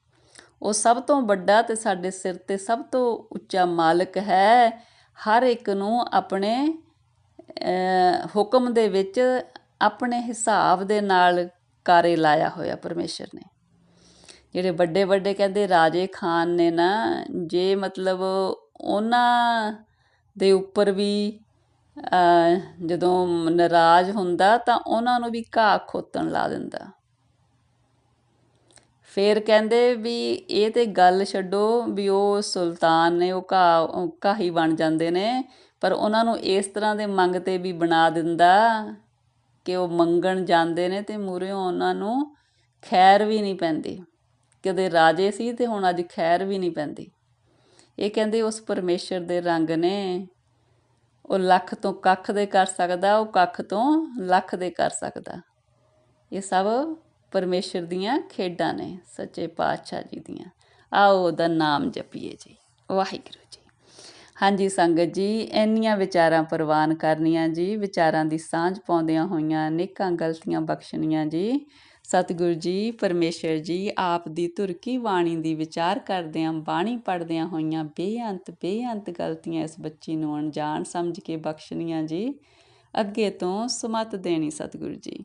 ਉਹ ਸਭ ਤੋਂ ਵੱਡਾ ਤੇ ਸਾਡੇ ਸਿਰ ਤੇ ਸਭ ਤੋਂ ਉੱਚਾ ਮਾਲਕ ਹੈ। ਹਰ ਇੱਕ ਨੂੰ ਆਪਣੇ ਹੁਕਮ ਦੇ ਵਿੱਚ ਆਪਣੇ ਹਿਸਾਬ ਦੇ ਨਾਲ ਕਾਰੇ ਲਾਇਆ ਹੋਇਆ ਪਰਮੇਸ਼ਰ ਨੇ। ਜਿਹੜੇ ਵੱਡੇ ਵੱਡੇ ਕਹਿੰਦੇ ਰਾਜੇ ਖਾਨ ਨੇ ਨਾ, ਜੇ ਮਤਲਬ ਉਹਨਾਂ ਦੇ ਉੱਪਰ ਵੀ ਜਦੋਂ ਨਾਰਾਜ਼ ਹੁੰਦਾ ਤਾਂ ਉਹਨਾਂ ਨੂੰ ਵੀ ਘਾਹ ਖੋਤਣ ਲਾ ਦਿੰਦਾ। ਫਿਰ ਕਹਿੰਦੇ ਵੀ ਇਹ ਤਾਂ ਗੱਲ ਛੱਡੋ ਵੀ ਉਹ ਸੁਲਤਾਨ ਨੇ, ਉਹ ਘਾਹ, ਉਹ ਘਾਹੀ ਬਣ ਜਾਂਦੇ ਨੇ, ਪਰ ਉਹਨਾਂ ਨੂੰ ਇਸ ਤਰ੍ਹਾਂ ਦੇ ਮੰਗਤੇ ਵੀ ਬਣਾ ਦਿੰਦਾ ਕਿ ਉਹ ਮੰਗਣ ਜਾਂਦੇ ਨੇ ਤੇ ਮੂਹਰਿਓਂ ਉਹਨਾਂ ਨੂੰ ਖੈਰ ਵੀ ਨਹੀਂ ਪੈਂਦੀ। ਕਦੇ ਰਾਜੇ ਸੀ ਤੇ ਹੁਣ ਅੱਜ ਖੈਰ ਵੀ ਨਹੀਂ ਪੈਂਦੀ। ਇਹ ਕਹਿੰਦੇ ਉਸ ਪਰਮੇਸ਼ਰ ਦੇ ਰੰਗ ਨੇ। ਉਹ ਲੱਖ ਤੋਂ ਕੱਖ ਦੇ ਕਰ ਸਕਦਾ, ਉਹ ਕੱਖ ਤੋਂ ਲੱਖ ਦੇ ਕਰ ਸਕਦਾ। ਇਹ ਸਭ ਪਰਮੇਸ਼ਰ ਦੀਆਂ ਖੇਡਾਂ ਨੇ, ਸੱਚੇ ਪਾਤਸ਼ਾਹ ਜੀ ਦੀਆਂ। ਆਓ ਉਹਦਾ ਨਾਮ ਜਪੀਏ ਜੀ। ਵਾਹਿਗੁਰੂ ਜੀ। ਹਾਂਜੀ ਸੰਗਤ ਜੀ, ਇੰਨੀਆਂ ਵਿਚਾਰਾਂ ਪ੍ਰਵਾਨ ਕਰਨੀਆਂ ਜੀ, ਵਿਚਾਰਾਂ ਦੀ ਸਾਂਝ ਪਾਉਂਦਿਆਂ ਹੋਈਆਂ ਅਨੇਕਾਂ ਗਲਤੀਆਂ ਬਖਸ਼ਣੀਆਂ ਜੀ। ਸਤਿਗੁਰੂ ਜੀ, ਪਰਮੇਸ਼ਰ ਜੀ, ਆਪ ਦੀ ਧੁਰਕੀ ਬਾਣੀ ਦੀ ਵਿਚਾਰ ਕਰਦਿਆਂ, ਬਾਣੀ ਪੜਦਿਆਂ ਹੋਈਆਂ ਬੇਅੰਤ ਬੇਅੰਤ ਗਲਤੀਆਂ ਇਸ ਬੱਚੀ ਨੂੰ ਅਣਜਾਣ ਸਮਝ ਕੇ ਬਖਸ਼ਣੀਆਂ ਜੀ। ਅੱਗੇ ਤੋਂ ਸੁਮਤ ਦੇਣੀ ਸਤਿਗੁਰੂ ਜੀ।